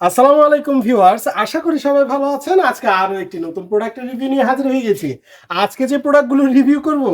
আসসালামু আলাইকুম ভিউয়ার্স, আশা করি সবাই ভালো আছেন। আজকে আরও একটি নতুন প্রোডাক্টের রিভিউ নিয়ে হাজির হয়ে গেছি। আজকে যে প্রোডাক্টগুলো রিভিউ করব,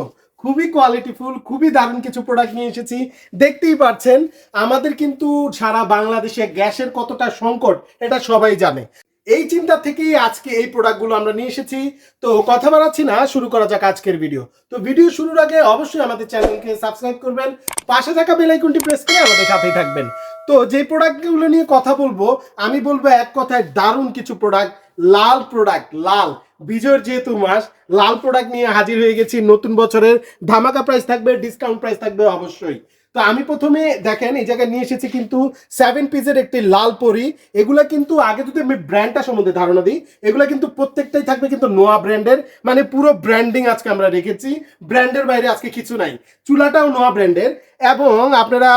খুবই কোয়ালিটিফুল খুবই দারুণ কিছু প্রোডাক্ট নিয়ে এসেছি। দেখতেই পাচ্ছেন, আমাদের কিন্তু সারা বাংলাদেশে গ্যাসের কতটা সংকট, এটা সবাই জানে। এই চিন্তা থেকেই আজকে এই প্রোডাক্টগুলো আমরা নিয়ে এসেছি। তো কথা বাড়াচ্ছি না, শুরু করা যাক আজকের ভিডিও তো ভিডিও শুরুর আগে অবশ্যই আমাদের চ্যানেলকে সাবস্ক্রাইব করবেন, পাশে থাকা বেল প্রেস করে আমাদের সাথেই থাকবেন। তো যে প্রোডাক্টগুলো নিয়ে কথা বলব, আমি বলব এক কথায় দারুণ কিছু প্রোডাক্ট লাল প্রোডাক্ট লাল। বিজয়ের যেহেতু মাস, লাল প্রোডাক্ট নিয়ে হাজির হয়ে গেছি, নতুন বছরের ধামাকা প্রাইস থাকবে ডিসকাউন্ট প্রাইস থাকবে অবশ্যই। তো আমি প্রথমে দেখেন, এই জায়গায় নিয়ে এসেছি কিন্তু সেভেন পিসের একটি লাল পরি। এগুলা কিন্তু আগে যদি আমি ব্র্যান্ডটা সম্বন্ধে ধারণা দিই, এগুলা কিন্তু প্রত্যেকটাই থাকবে কিন্তু নোয়া ব্র্যান্ডের মানে পুরো ব্র্যান্ডিং আজকে আমরা রেখেছি। ব্র্যান্ডের বাইরে আজকে কিছু নাই। চুলাটাও নোয়া ব্র্যান্ডের এবং আপনারা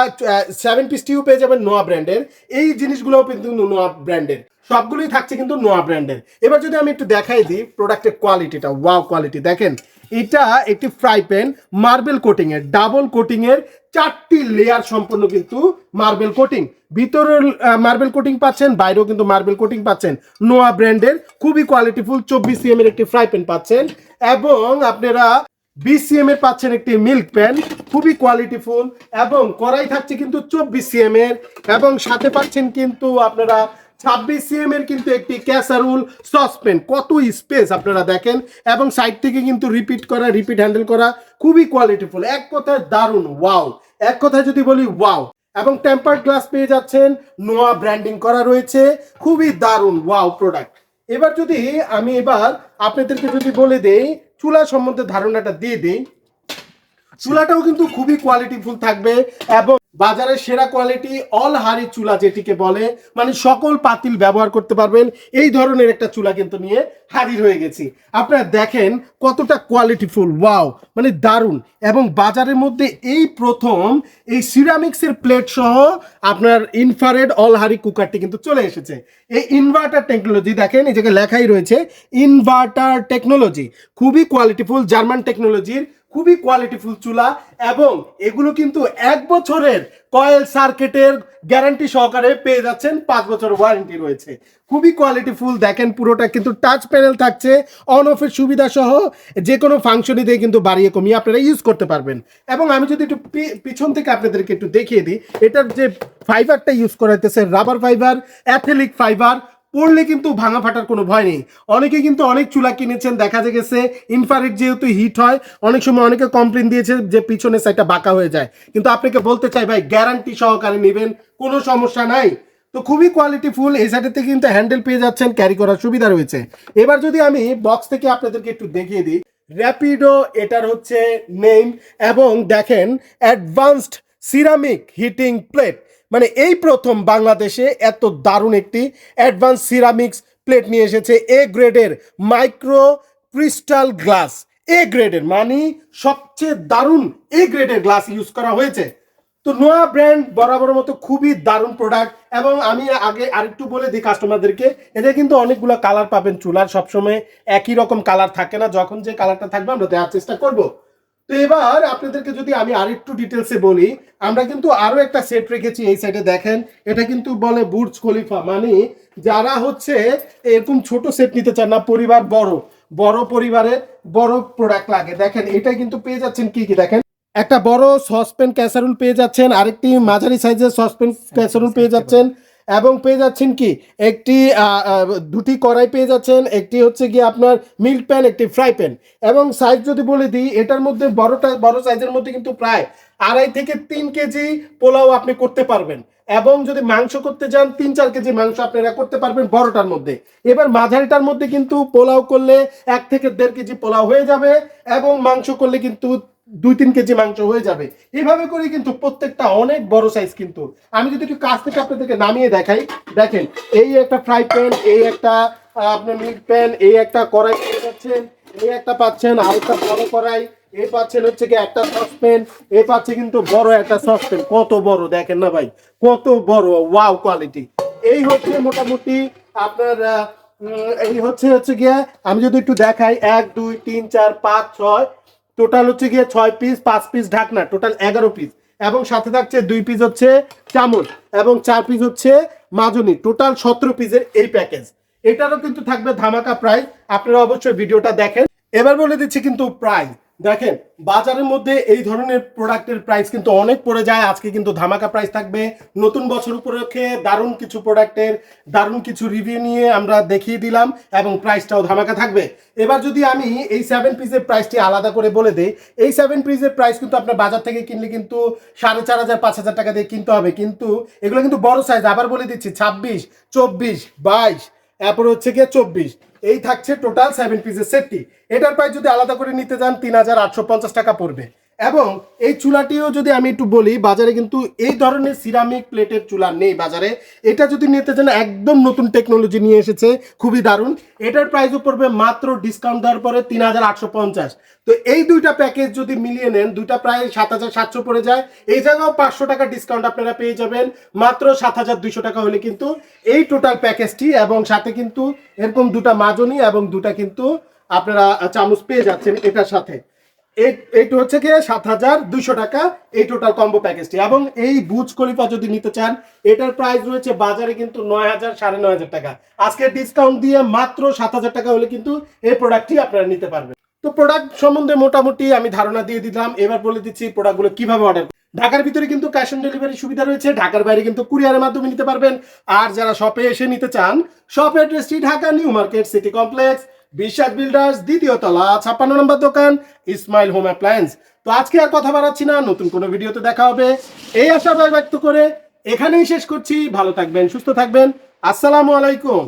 সেভেন পিসটিও পেয়ে যাবেন নোয়া ব্র্যান্ডের এই জিনিসগুলোও কিন্তু নোয়া ব্র্যান্ডের সবগুলোই থাকছে কিন্তু নোয়া ব্র্যান্ডের এবার যদি আমি একটু দেখাই দিই প্রোডাক্টের কোয়ালিটিটা ওয়াও কোয়ালিটি দেখেন, এটা একটি ফ্রাই প্যান মার্বেল কোটিংয়ের ডাবল কোটিং এর চারটি লেয়ার সম্পন্ন কিন্তু মার্বেল কোটিং ভিতরের মার্বেল কোটিং পাচ্ছেন, বাইরেও কিন্তু মার্বেল কোটিং পাচ্ছেন। নোয়া ব্র্যান্ডের খুবই কোয়ালিটিফুল চব্বিশ সিএম এর একটি ফ্রাই প্যান পাচ্ছেন। এবং আপনারা বিসিএম এর পাচ্ছেন একটি মিল্ক প্যান খুবই কোয়ালিটিফুল এবং কড়াই থাকছে কিন্তু চব্বিশ সিএম এর। এবং সাথে পাচ্ছেন কিন্তু আপনারা ছাব্বিশ সিএম এর কিন্তু একটি ক্যাসারুল সসপেন কত স্পেস আপনারা দেখেন। এবং সাইড থেকে কিন্তু রিপিট করা রিপিট হ্যান্ডেল করা খুবই কোয়ালিটিফুল এক কথায় দারুণ। ওয়াও এক কথায় যদি বলি ওয়াও এবং টেম্পার্ড গ্লাস পেয়ে যাচ্ছেন। নোয়া ব্র্যান্ডিং করা রয়েছে। খুবই দারুণ। ওয়াও প্রোডাক্ট এবার যদি আমি এবার আপনাদেরকে যদি বলে দেই, চুলা সম্বন্ধে ধারণাটা দিয়ে দিই। চুলাটাও কিন্তু খুবই কোয়ালিটিফুল থাকবে এবং বাজারের সেরা কোয়ালিটি অল হাড়ি চুলা যেটিকে বলে মানে সকল পাতিল ব্যবহার করতে পারবেন। এই ধরনের একটা চুলা কিন্তু নিয়ে হাজির হয়ে গেছি। আপনারা দেখেন কতটা কোয়ালিটিফুল ওয়াও মানে দারুণ। এবং বাজারের মধ্যে এই প্রথম এই সিরামিক্সের প্লেট সহ আপনার ইনফারেড অল হাড়ি কুকারটি কিন্তু চলে এসেছে। এই ইনভার্টার টেকনোলজি দেখেন, এই জায়গায় লেখাই রয়েছে ইনভার্টার টেকনোলজি খুবই কোয়ালিটিফুল জার্মান টেকনোলজির খুবই কোয়ালিটিফুল চুলা এবং এগুলো কিন্তু এক বছরের কয়েল সার্কিটের গ্যারান্টি সহকারে পেয়ে যাচ্ছেন পাঁচ বছর ওয়ারেন্টি রয়েছে। খুবই কোয়ালিটিফুল দেখেন পুরোটা কিন্তু টাচ প্যানেল থাকছে অন অফের সুবিধা সহ যে কোনো ফাংশনই দিয়ে কিন্তু বাড়িয়ে কমিয়ে আপনারা ইউজ করতে পারবেন। এবং আমি যদি একটু পিছন থেকে আপনাদেরকে একটু দেখিয়ে দিই, এটার যে ফাইবারটা ইউজ করা হইতেছে রাবার ফাইবার অ্যাথেলিক ফাইবার পড়লে কিন্তু ভাঙা ফাটার কোনো ভয় নেই। অনেকে কিন্তু অনেক চুলা কিনেছেন, দেখা গেছে ইনফ্রারেড যেহেতু হিট হয়, অনেক সময় অনেকে কমপ্লেন দিয়েছে যে পিছনের সাইডটা বাঁকা হয়ে যায়। কিন্তু আপনাকে বলতে চাই ভাই গ্যারান্টি সহকারে নেবেন, কোনো সমস্যা নাই। তো খুবই কোয়ালিটি ফুল এই সাইডেতে কিন্তু হ্যান্ডেল পেয়ে যাচ্ছেন ক্যারি করার সুবিধা রয়েছে। এবার যদি আমি বক্স থেকে আপনাদেরকে একটু দেখিয়ে দিই র্যাপিডো এটার হচ্ছে নেম এবং দেখেন অ্যাডভান্সড সিরামিক হিটিং প্লেট। মানে এই প্রথম বাংলাদেশে এত দারুণ একটি অ্যাডভান্স সিরামিক্স প্লেট নিয়ে এসেছে এ গ্রেডের মাইক্রো ক্রিস্টাল গ্লাস। এ গ্রেডের মানে সবচেয়ে দারুণ এ গ্রেডের গ্লাস ইউজ করা হয়েছে। তো নোয়া ব্র্যান্ড বরাবর মতো খুবই দারুণ প্রোডাক্ট এবং আমি আগে আরেকটু বলে দিই কাস্টমারদেরকে, এদের কিন্তু অনেকগুলো কালার পাবেন চুলার, সবসময় একই রকম কালার থাকে না, যখন যে কালারটা থাকবে আমরা দেওয়ার চেষ্টা করব। তো এবার আপনাদেরকে যদি আমি আরেকটু ডিটেলসে বলি আমরা কিন্তু আরও একটা সেট রেখেছি এই সাইডে দেখেন এটা কিন্তু বলে বুর্জ খলিফা মানে যারা হচ্ছে এরকম ছোট সেট নিতে চান না পরিবার বড় বড় পরিবারে বড় প্রোডাক্ট লাগে। দেখেন এটা কিন্তু পেয়ে যাচ্ছেন কি কি? দেখেন একটা বড় সসপেন ক্যাসারুল পেয়ে যাচ্ছেন আরেকটি মাঝারি সাইজের সসপেন ক্যাসারুল পেয়ে যাচ্ছেন। এবং পেয়ে যাচ্ছেন কি? একটি দুটি কড়াই পেয়ে যাচ্ছেন। একটি হচ্ছে গিয়ে আপনার মিল্ক প্যান, একটি ফ্রাই প্যান। এবং সাইজ যদি বলে দিই, এটার মধ্যে বড়টা, বড় সাইজের মধ্যে কিন্তু প্রায় আড়াই থেকে তিন কেজি পোলাও আপনি করতে পারবেন। এবং যদি মাংস করতে যান, তিন চার কেজি মাংস আপনারা করতে পারবেন বড়টার মধ্যে। এবার মাঝারিটার মধ্যে কিন্তু পোলাও করলে এক থেকে দেড় কেজি পোলাও হয়ে যাবে এবং মাংস করলে কিন্তু দুই তিন কেজি মাংস হয়ে যাবে। এইভাবে করে কিন্তু প্রত্যেকটা অনেক বড় সাইজ কিন্তু। আমি যদি একটু কাছ থেকে আপনাদেরকে নামিয়ে দেখাই, দেখেন, এই একটা ফ্রাই প্যান এই একটা আপনার মিল্ক প্যান এই একটা কড়াই পেয়ে যাচ্ছেন, এই একটা পাচ্ছেন আর একটা বড় কড়াই, এই পাচ্ছেন হচ্ছে কি একটা সসপেন এই পাচ্ছে কিন্তু বড় একটা সসপ্যান কত বড়, দেখেন না ভাই, কত বড় ওয়াও কোয়ালিটি এই হচ্ছে মোটামুটি আপনার এই হচ্ছে হচ্ছে গিয়ে, আমি যদি একটু দেখাই, এক, দুই, তিন, চার, পাঁচ, ছয় টোটাল হচ্ছে গিয়ে ছয় পিস পাঁচ পিস ঢাকনা টোটাল এগারো পিস এবং সাথে থাকছে দুই পিস হচ্ছে চামচ এবং চার পিস হচ্ছে মাজনি টোটাল সতেরো পিসের এই প্যাকেজ এটারও কিন্তু থাকবে ধামাকা প্রাইস আপনারা অবশ্যই ভিডিওটা দেখেন। এবার বলে দিচ্ছি কিন্তু প্রাইস দেখেন, বাজারের মধ্যে এই ধরনের প্রোডাক্টের প্রাইস কিন্তু অনেক পড়ে যায়। আজকে কিন্তু ধামাকা প্রাইস থাকবে। নতুন বছর উপলক্ষে দারুণ কিছু প্রোডাক্টের দারুণ কিছু রিভিউ নিয়ে আমরা দেখিয়ে দিলাম এবং প্রাইসটাও ধামাকা থাকবে। এবার যদি আমি এই সেভেন পিসের প্রাইসটি আলাদা করে বলে দিই, এই সেভেন পিসের প্রাইস কিন্তু আপনার বাজার থেকে কিনলে কিন্তু সাড়ে চার হাজার, পাঁচ হাজার টাকা দিয়ে কিনতে হবে। কিন্তু এগুলো কিন্তু বড় সাইজ আবার বলে দিচ্ছি, ছাব্বিশ, চব্বিশ, বাইশ, এরপর হচ্ছে গিয়ে চব্বিশ। এই থাকছে টোটাল সেভেন পিসের সেটটি। এটার প্রাইস যদি আলাদা করে নিতে যান তিন হাজার আটশো পঞ্চাশ টাকা পড়বে। এবং এই চুলাটিও যদি আমি একটু বলি, বাজারে কিন্তু এই ধরনের সিরামিক প্লেটের চুলা নেই বাজারে। এটা যদি নিতে চান, একদম নতুন টেকনোলজি নিয়ে এসেছে, খুবই দারুণ। এটার প্রাইসও পড়বে মাত্র ডিসকাউন্ট দেওয়ার পরে তিন হাজার আটশো পঞ্চাশ। তো এই দুইটা প্যাকেজ যদি মিলিয়ে নেন, দুইটা প্রায় সাত হাজার সাতশো পড়ে যায়। এই জায়গাও পাঁচশো টাকা ডিসকাউন্ট আপনারা পেয়ে যাবেন। মাত্র সাত হাজার দুইশো টাকা হলে কিন্তু এই টোটাল প্যাকেজটি এবং সাথে কিন্তু এরকম দুটা মাজনি এবং দুটা কিন্তু আপনারা চামচ পেয়ে যাচ্ছেন এটার সাথে। এইটা হচ্ছে গিয়ে সাত হাজার দুইশো টাকা এই টোটাল কম্বো প্যাকেজটি এবং এই বুজ কলিফা যদি নিতে চান, এটার প্রাইস রয়েছে বাজারে কিন্তু নয় হাজার সাড়ে নয় হাজার টাকা। আজকে ডিসকাউন্ট দিয়ে মাত্র সাত হাজার টাকা হলে কিন্তু এই প্রোডাক্টটি আপনারা নিতে পারবেন। তো প্রোডাক্ট সম্বন্ধে মোটামুটি আমি ধারণা দিয়ে দিলাম। এবার বলে দিচ্ছি প্রোডাক্টগুলো কীভাবে অর্ডার ঢাকার ভিতরে কিন্তু ক্যাশ অন ডেলিভারি সুবিধা রয়েছে। ঢাকার বাইরে কিন্তু কুরিয়ারের মাধ্যমে নিতে পারবেন। আর যারা শপে এসে নিতে চান শপ অ্যাড্রেসটি Dhaka New Market City Complex. Biswas builders দ্বিতীয় তলা, ছাপ্পান্ন নম্বর দোকান ইসমাইল হোম অ্যাপ্লায়েন্স তো আজকে আর কথা বাড়াচ্ছি না, নতুন কোনো ভিডিওতে দেখা হবে। এই আশা ব্যক্ত করে এখানেই শেষ করছি। ভালো থাকবেন, সুস্থ থাকবেন। আসসালামু আলাইকুম।